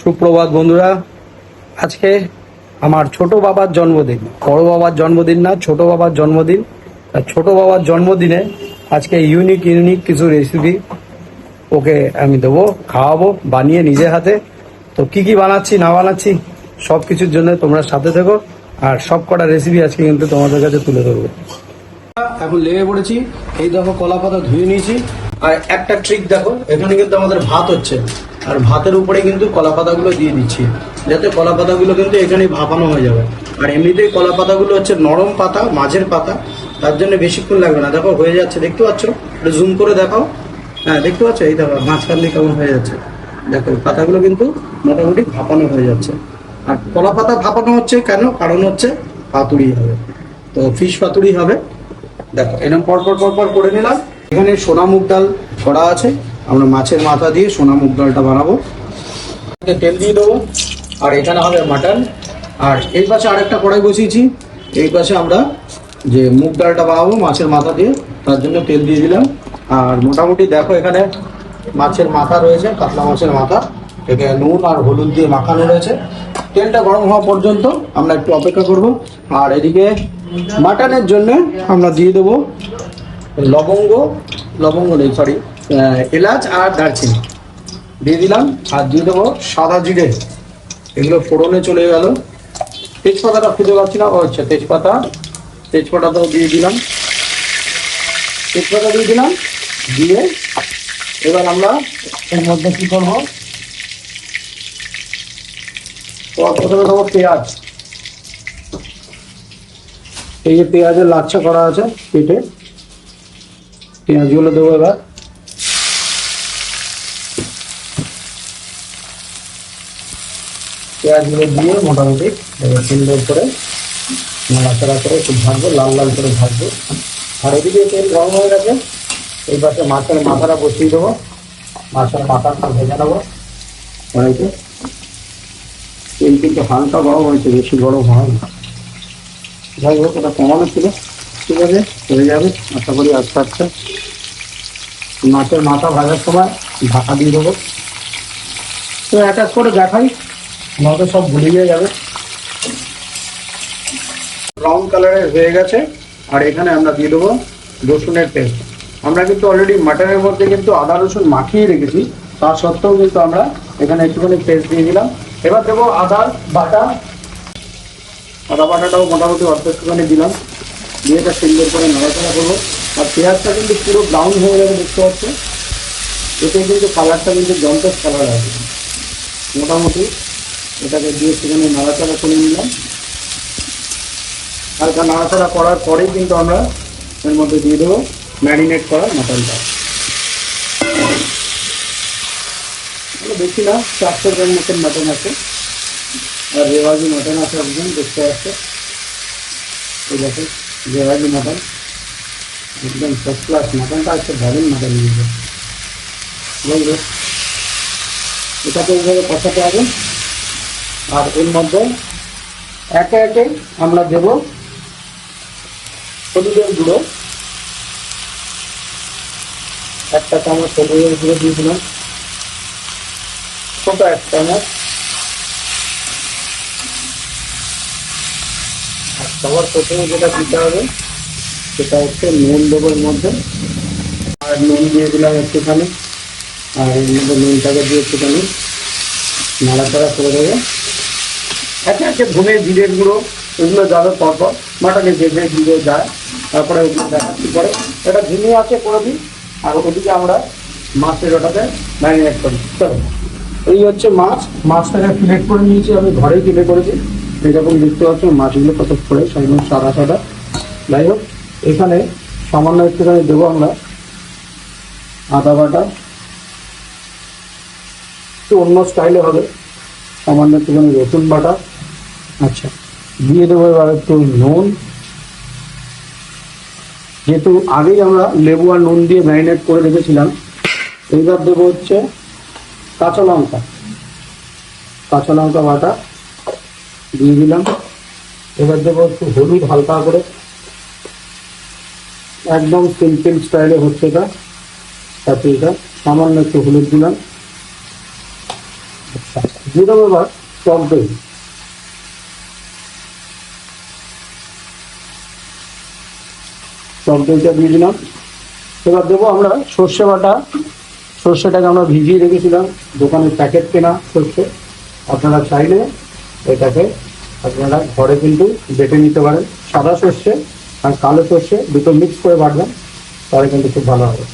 সুপ্রভাত বন্ধুরা, আজকে আমার ছোট বাবার জন্মদিন। বড় বাবার জন্মদিন না, ছোট বাবার জন্মদিন। ছোট বাবার জন্মদিনে আজকে ইউনিক ইউনিক কিছু রেসিপি ওকে আমি দেবো, খাওয়াবো, বানিয়ে নিজে হাতে। তো কি কি বানাচ্ছি, না বানাচ্ছি সব কিছুর জন্য তোমরা সাথে থেকো। আর সব কটা রেসিপি আজকে কিন্তু তোমাদের কাছে তুলে ধরবো। এখন লেগে পড়েছি। এই দেখো কলা পাতা ধুয়ে নিয়েছি। আর একটা ট্রিক দেখো, এখানে কিন্তু আমাদের ভাত হচ্ছে। আর ভাতের উপরে কিন্তু কলা পাতাগুলো দিয়ে দিচ্ছি। যাতে কলা পাতাগুলো কিন্তু এখানে ভাপানো হয়ে যাবে। আর এমনিতেই কলা পাতাগুলো হচ্ছে নরম পাতা, মাঝের পাতা। তার জন্য বেশিক্ষণ লাগবে না। দেখো, হয়ে যাচ্ছে। দেখতে পাচ্ছ? একটু জুম করে দেখাও। হ্যাঁ দেখতে পাচ্ছ? এই দেখো, মাঝখান দিয়ে কেমন হয়ে যাচ্ছে। দেখো, পাতাগুলো কিন্তু মোটামুটি ভাপানো হয়ে যাচ্ছে। আর কলা পাতা ভাপানো হচ্ছে কেন? কারণ হচ্ছে পাতুরি হবে। তো ফিশ পাতুরি হবে। দেখো এরকম পরপর পরপর করে নিলাম। এখানে সোনা মুগ ডাল করা আছে। আমরা মাছের মাথা দিয়ে সোনা মুগ ডালটা বানাবো। তেল দিয়ে দেবো। আর এখানে হবে মাটন। আর এই পাশে আরেকটা কড়াই বসিয়েছি। এই পাশে আমরা যে মুগ ডালটা বানাবো মাছের মাথা দিয়ে, তার জন্য তেল দিয়ে দিলাম। আর মোটামুটি দেখো এখানে মাছের মাথা রয়েছে, কাতলা মাছের মাথা। এখানে নুন আর হলুদ দিয়ে মাখানো রয়েছে। তেলটা গরম হওয়া পর্যন্ত আমরা একটু অপেক্ষা করব। আর এদিকে মাটনের জন্য আমরা দিয়ে দেবো লবঙ্গ লবঙ্গ নেই সরি এলাচ আর দারচিনি। দিয়ে দিলাম, আর দিয়ে দেবো সাদা জিরে। এগুলো ফোড়নে চলে গেল। তেজপাতাটা খুঁজে পাচ্ছি না, ও আচ্ছা তেজপাতা। তেজপাতাটাও দিয়ে দিলাম। তেজপাতা দিয়ে দিলাম, দিয়ে এবার আমরা এর মধ্যে কি করব তো প্রথমে দেবো পেঁয়াজ। এই যে পেঁয়াজের লাচ্ছা করা আছে কেটে পেঁয়াজগুলো দেবো এবার। পেঁয়াজগুলো দিয়ে মোটামুটি এবার সুন্দর করে, নাড়াচাড়া করে একটু ভাজবো, লাল লাল করে ভাজবো। আর এদিকে তেল গরম হয়ে গেছে, এই পাশে মাছের মাথাটা বসিয়ে দেবো। মাছের মাথাটা ভেজে নেব। কড়াইতে। তেল কিন্তু হালকা গরম হয়েছে, বেশি গরম হয় না। যাই হোক, ওটা কমানো ছিল। ঠিক আছে, হয়ে যাবে। আশা করি আস্তে আস্তে। মাছের মাথা ভাজার সময় ঢাকা দিয়ে দেবো। তো এক এক করে দেখাই। নয়তো সব ভুলিয়ে যাবে। ব্রাউন কালারের হয়ে গেছে। আর এখানে আমরা দিয়ে দেবো রসুনের পেস্ট আমরা কিন্তু অলরেডি মাটনের মধ্যে কিন্তু আদা রসুন মাখিয়ে রেখেছি। তা সত্ত্বেও কিন্তু আমরা এখানে একটুখানি পেস্ট দিয়ে দিলাম। এবার দেবো আদা বাটা। আদা বাটাটাও মোটামুটি অল্প একটুখানি দিলাম। দিয়ে এটা সুন্দর করে নাড়াচাড়া করব। আর পেঁয়াজটা কিন্তু পুরো ব্রাউন হয়ে যাবে দেখতে পাচ্ছ? এতে কিন্তু কালারটা কিন্তু জন্টেস কালার আছে। মোটামুটি এটাকে দিয়ে সেখানে নাড়াচাড়া করে নিলাম। হালকা নাড়াচাড়া করার পরেই কিন্তু আমরা এর মধ্যে দিয়ে দেবো ম্যারিনেট করা মাটনটা বেশি না চারশো গ্রাম মতন মাটন আছে। আর রেওয়াজি মাটন আছে একদম দেখতে পাচ্ছে এই দেখো, রেওয়াজি মাটন একদম ফার্স্ট ক্লাস মাটনটা আছে দারুণ মাটন নিয়েছে বুঝলো এটাকে এইভাবে কষাতে হবে। আর এর মধ্যে একে একে আমরা দেব হলুদের গুঁড়ো। একটা চামচ হলুদের গুঁড়ো দিয়ে দিলাম। ছোট এক সবার প্রথমে যেটা দিতে হবে সেটা হচ্ছে নুন দেবো মধ্যে আর নুন দিয়ে দিলাম একটুখানি আর এর মধ্যে নুনটাকে দিয়ে একটুখানি নাড়াচাড়া করে দেবো একে একে ধনে জিরের গুঁড়ো এগুলো যাবে পরপর মাটনে যে যে যায় তারপরে ওগুলো দেখাচ্ছি পরে এটা ঝিমিয়ে আছে করে দিই আর ওদিকে আমরা মাছের ওটাতে ম্যারিনেট করি চলো এই হচ্ছে মাছ। মাছটাকে ফিলেট করে নিয়েছি, আমি ঘরেই ফিলে করেছি। এরকম দেখতে পাচ্ছ, মাছগুলো কত পড়ে একদম সাদা সাদা। যাই হোক, এখানে সামান্য একটুখানি দেবো আমরা। আদা বাটা। একটু অন্য স্টাইলে হবে। সামান্য একটুখানি রসুন বাটা। আচ্ছা দিয়ে দেবো এবার একটু নুন। যেহেতু আগেই আমরা লেবু আর নুন দিয়ে ম্যারিনেট করে রেখেছিলাম, এইবার দেবো হচ্ছে কাঁচা লঙ্কা। কাঁচা লঙ্কা বাটা দিয়ে দিলাম। এবার দেবো একটু হলুদ হালকা করে। একদম সিম্পল স্টাইলে হচ্ছে এটা। পাতুরিটা সামান্য একটু হলুদ দিলাম। দেবো এবার টক দই। টক দইটা দিয়ে দিলাম। এবার দেবো আমরা সর্ষে বাটা সর্ষেটাকে আমরা ভিজিয়ে রেখেছিলাম। দোকানের প্যাকেট কেনা সর্ষে। আপনারা চাইলে এটাকে আপনারা ঘরে কিন্তু বেটে নিতে পারেন। সাদা সর্ষে আর কালো সর্ষে দুটো মিক্স করে বাটবেন, তাহলে কিন্তু খুব ভালো হবে।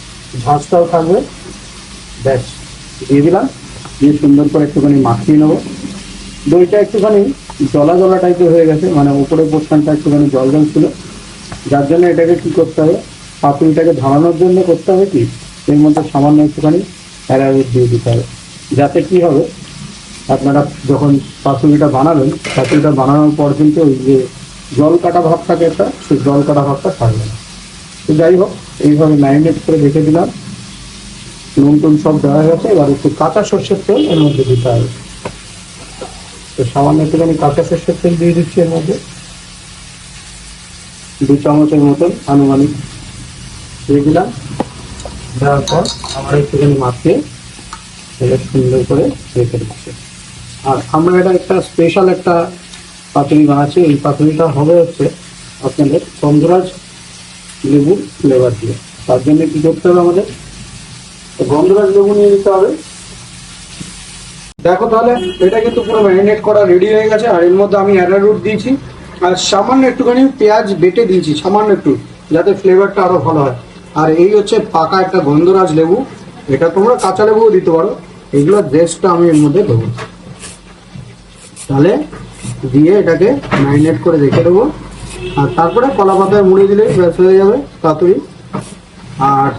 ঝাঁসটাও থাকবে। ব্যাস, দিয়ে দিলাম। দিয়ে সুন্দর করে একটুখানি মাখিয়ে নেব। দইটা একটুখানি জলা জলা টাইপের হয়ে গেছে মানে উপরের পোর্শনটা একটুখানি জল জল ছিল। যার জন্য এটাকে কি করতে হবে? পাতুরিটাকে ধারানোর জন্য করতে হবে কি? এর মধ্যে সামান্য একটুখানি অ্যারারুট দিয়ে দিতে হবে। যাতে কি হবে, আপনারা যখন পাতুরিটা বানাবেন পাতুরিটা বানানোর পর কিন্তু ওই যে জল কাটা ভাব থাকে একটা, সেই জল কাটা ভাবটা থাকবে না। তো যাই হোক, এইভাবে ম্যারিনেট করে রেখে দিলাম। নুন টুন সব দেওয়া গেছে, এবার একটু কাঁচা সর্ষের তেল এর মধ্যে দিতে হবে। তো সামান্য একটুখানি কাঁচা সর্ষের তেল দিয়ে দিচ্ছি এর মধ্যে। দু চামচের মতন আনুমানিক দিয়ে দিলাম। দেওয়ার পর আবার একটুখানি মাখিয়ে এটা সুন্দর করে রেখে দিচ্ছি। আর আমরা এটা একটা স্পেশাল একটা পাতুরি বানাচ্ছি। এই পাতুরিটা হবে হচ্ছে আপনাদের গন্ধরাজ লেবু ফ্লেভার দিয়ে। তার জন্য কি করতে হবে আমাদের? গন্ধরাজ লেবু নিয়ে নিতে হবে। দেখো তাহলে, এটা কিন্তু পুরো ম্যারিনেট করা রেডি হয়ে গেছে। আর এর মধ্যে আমি অ্যারারুট দিয়েছি। আর সামান্য একটুখানি পেঁয়াজ বেটে দিয়েছি, সামান্য একটু, যাতে ফ্লেভারটা আরও ভালো হয়। আর এই হচ্ছে পাকা একটা গন্ধরাজ লেবু। এটা তোমরা কাঁচা লেবুও দিতে পারো। এগুলোর রেস্টটা আমি এর মধ্যে দেবো। তাহলে দিয়ে এটাকে ম্যারিনেট করে রেখে দেবো। আর তারপরে কলা পাতায় মুড়ে দিলে ব্যাস হয়ে যাবে তাড়াতাড়ি। আর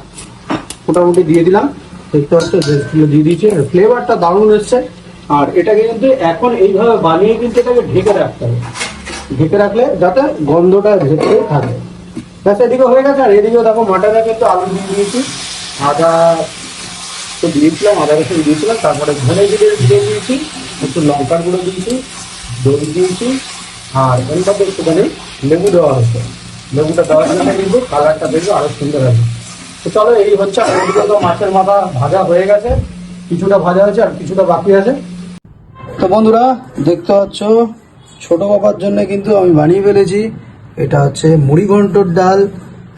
মোটামুটি দিয়ে দিলাম। দেখতে পাচ্ছ ড্রেসগুলো দিয়ে দিয়েছি। ফ্লেভারটা দারুণ এসছে। আর এটাকে কিন্তু এখন এইভাবে বানিয়ে কিন্তু এটাকে ঢেকে রাখতে হবে। ঢেকে রাখলে যাতে গন্ধটা ভেতরে থাকে। ব্যাস, এদিকে হয়ে গেছে। আর এদিকেও দেখো মাটনে কিন্তু আলু দিয়ে দিয়েছি। আদা তো দিয়েছিলাম, আদা রসুন দিয়েছিলাম, তারপরে ধনে জিরে দিয়ে দিয়েছি, একটু লঙ্কার গুঁড়ো দিয়েছি, দই দিয়েছি, আর এর মধ্যে একটুখানি লেবু দেওয়া হয়েছে। লেবুটা দেওয়ার জন্য কিন্তু কালারটা দেখবে আরও সুন্দর হবে। তো চলো, এই হচ্ছে তো মাছের মাথা ভাজা হয়ে গেছে। কিছুটা ভাজা হয়েছে আর কিছুটা বাকি আছে। তো বন্ধুরা, দেখতে পাচ্ছ, ছোট বাবার জন্য কিন্তু আমি বানিয়ে ফেলেছি। এটা হচ্ছে মুড়ি ঘন্টর ডাল,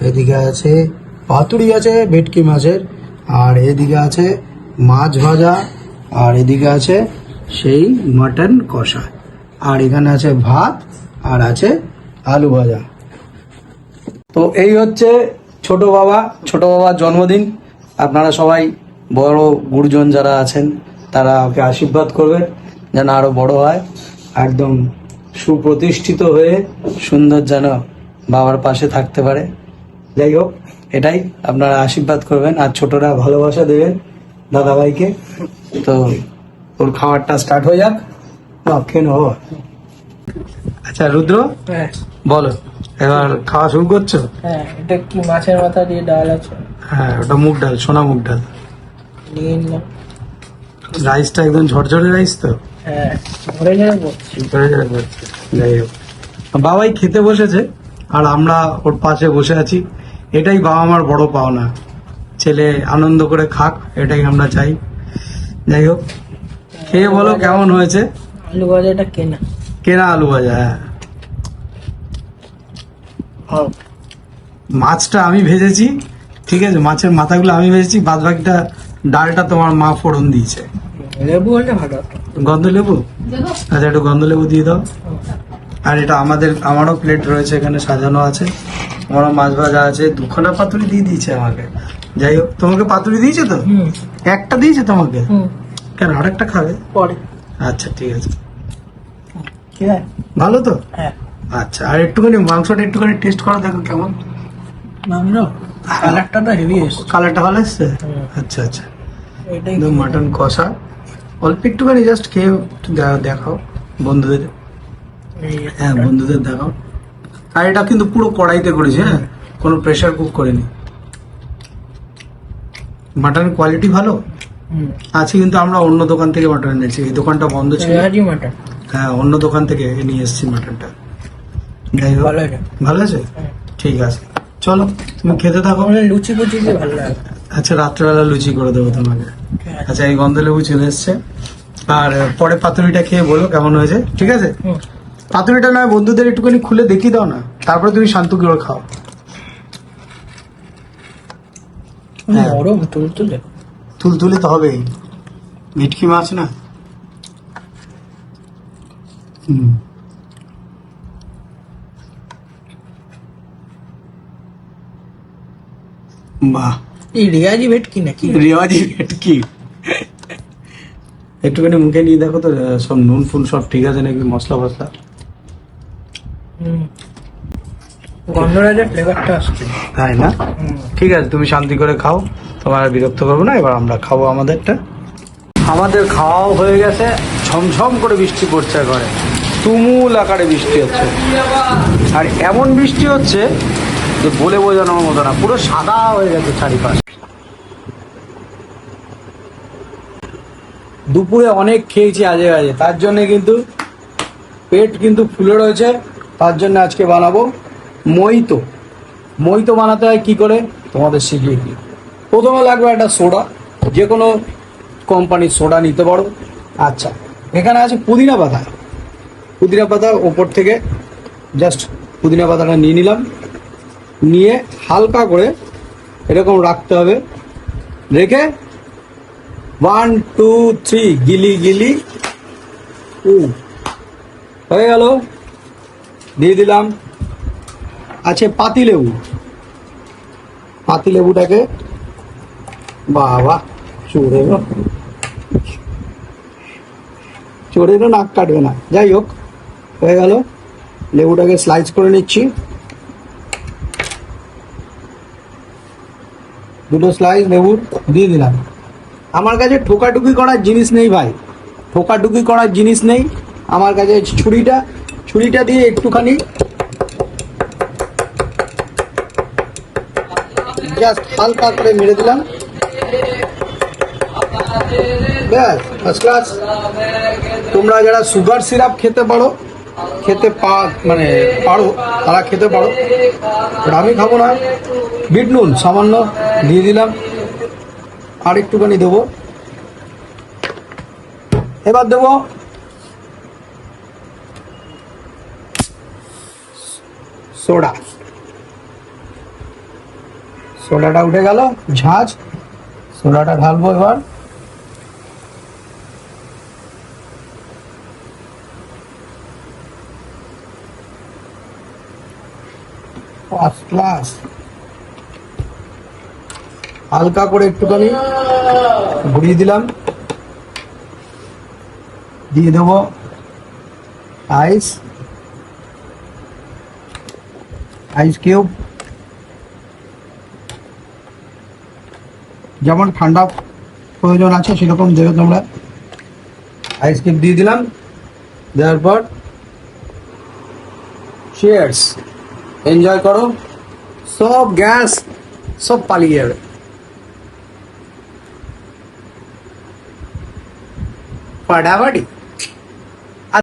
এদিকে আছে পাতুরি আছে, ভেটকি মাছের, আর এদিকে আছে মাছ ভাজা, আর এদিকে আছে সেই মাটন কষা। আর এখানে আছে ভাত, আর আছে আলু ভাজা। তো এই হচ্ছে ছোট বাবা, ছোট বাবার জন্মদিন। আপনারা সবাই বড় গুরুজন যারা আছেন, তারা ওকে আশীর্বাদ করবেন, যেন আরও বড় হয়। একদম সুপ্রতিষ্ঠিত হয়ে সুন্দর যেন বাবার পাশে থাকতে পারে। যাই হোক এটাই আপনারা আশীর্বাদ করবেন আর ছোটরা ভালোবাসা দেবেন দাদাভাইকে। তো ওর খাবারটা স্টার্ট হয়ে যাক। না, খেয়ে নেব আচ্ছা রুদ্র? হ্যাঁ। বলো এবার খাওয়া শুরু করছ? হ্যাঁ এটা কি মাছের মাথা দিয়ে ডাল আছে? হ্যাঁ ওটা মুগ ডাল সোনা মুগ ডাল। নিয়ে নিলাম রাইসটা একদম ঝরঝরে রাইস তো? হ্যাঁ বাবাই খেতে বসেছে আর আমরা ওর পাশে বসে আছি। এটাই বাবা মার বড় পাওনা। ছেলে আনন্দ করে খাক এটাই আমরা চাই। যাই হোক খেয়ে বলো কেমন হয়েছে? আলু ভাজাটা কেনা। কেনা আলু ভাজা হ্যাঁ। মাছটা আমি ভেজেছি ঠিক আছে মাছের মাথাগুলো আমি ভেজেছি বাদ বাকিটা ডালটা তোমার মা ফোড়ন দিয়েছে। লেবু হলে ভালো হতো। গন্ধ লেবু আচ্ছা একটু গন্ধ লেবু দিয়ে দাও। আর এটা আমাদের আমারও প্লেট রয়েছে এখানে সাজানো আছে। আমারও মাছ ভাজা আছে। দুখানা পাতুরি দিয়ে দিয়েছে আমাকে। যাই হোক তোমাকে পাতুরি দিয়েছে তো? একটা দিয়েছে তোমাকে? কেন আরেকটা খাবে? পরে। আচ্ছা ঠিক আছে। ঠিক আছে ভালো তো? হ্যাঁ। আচ্ছা আর একটুখানি মাংসটা একটুখানি টেস্ট করা দেখো কেমন। মাংস? কালারটা তো হেভি এসছে। কালারটা ভালো এসছে? আচ্ছা আচ্ছা। মাটন কষা। অল্প একটুখানি জাস্ট খেয়ে দেখাও বন্ধুদের। হ্যাঁ বন্ধুদের দেখাও। আর এটা কিন্তু পুরো কড়াইতে করেছি হ্যাঁ? কোনো প্রেশার কুক করিনি। মাটনের কোয়ালিটি ভালো? আছে কিন্তু আমরা অন্য দোকান থেকে মাটন এনেছি। এই দোকানটা বন্ধ ছিল। হ্যাঁ অন্য দোকান থেকে নিয়ে এসেছি মাটনটা ভালো আছে? ঠিক আছে। চলো তুমি খেতে থাকো। লুচি ফুচি ভালো লাগে। আচ্ছা রাত্রেবেলা লুচি করে দেবো তোমাকে। আচ্ছা এই গন্ধলেবু চলে এসছে। আর পরে পাতুরিটা খেয়ে বলো কেমন হয়েছে ঠিক আছে। পাতুরিটা নয় বন্ধুদের একটুখানি খুলে দেখিয়ে দাও না। তারপরে তুমি শান্ত করে খাও। হ্যাঁ। নরম তুল তুলে তো হবেই। মিটকি মাছ না? হুম। বাহ। এই রেয়াজি ভেটকি নাকি? রেওয়াজি ভেটকি। একটুখানি মুখে নিয়ে দেখো তো সব নুন ফুন সব ঠিক আছে নাকি মশলা ফসলা? গন্ধরাজের ফ্লেভারটা আসছে। তাই না? ঠিক আছে তুমি শান্তি করে খাও। তোমার আর বিরক্ত করব না এবার আমরা খাব আমাদেরটা। আমাদের খাওয়াও হয়ে গেছে ঝমঝম করে বৃষ্টি পড়ছে ঘরে তুমুল আকারে বৃষ্টি হচ্ছে। আর এমন বৃষ্টি হচ্ছে যে বলে বোঝানোর মতো না, পুরো সাদা হয়ে গেছে চারিপাশ। দুপুরে অনেক খেয়েছি আজে বাজে, তার জন্য কিন্তু পেট কিন্তু ফুলে রয়েছে, তার জন্য আজকে বানাবো মইতো। মইতো বানাতে হয় কি করে? তোমাদের শিখিয়ে দিই। প্রথমে লাগবে একটা সোডা, যে কোনো কোম্পানির সোডা নিতে পারো। আচ্ছা এখানে আছে পুদিনা পাতা। পুদিনা পাতা ওপর থেকে জাস্ট পুদিনা পাতাটা নিয়ে নিলাম। নিয়ে হালকা করে এরকম রাখতে হবে। রেখে ওয়ান টু থ্রি গিলি গিলি। উ হয়ে গেল। দিয়ে দিলাম। আছে পাতি লেবু। পাতি লেবুটাকে বাবা চড়ে চড়ে নাক কাটবে না। যাই হোক, হয়ে গেল। লেবুটাকে স্লাইস করে নিচ্ছি। দুটো স্লাইস লেবুর দিয়ে দিলাম। আমার কাছে ঠোকাটুকি করার জিনিস নেই ভাই। ঠোকাটুকি করার জিনিস নেই। আমার কাছে ছুরিটা ছুরিটা দিয়ে একটুখানি জাস্ট হালকা করে মেরে দিলাম। ব্যাস ফার্স্ট ক্লাস তোমরা যারা সুগার সিরাপ খেতে পারো খেতে পা মানে পারো, তারা খেতে পারো। But আমি খাব না। বিট নুন, সামান্য দিয়ে দিলাম। আর একটুখানি দেবো। এবার দেবো। সোডা। সোডাটা উঠে গেল, ঝাঁজ। সোডাটা ঢালবো এবার। হালকা করে একটুখানি ঘুরিয়ে দিলাম। দিয়ে দেবো আইস আইস কিউব যেমন ঠান্ডা প্রয়োজন আছে সেরকম দেবে তোমরা। আইস কিউব দিয়ে দিলাম। দেওয়ার পর চেয়ার্স এনজয় করো সব গ্যাস সব পালিয়ে যাবে ফাটাফাটি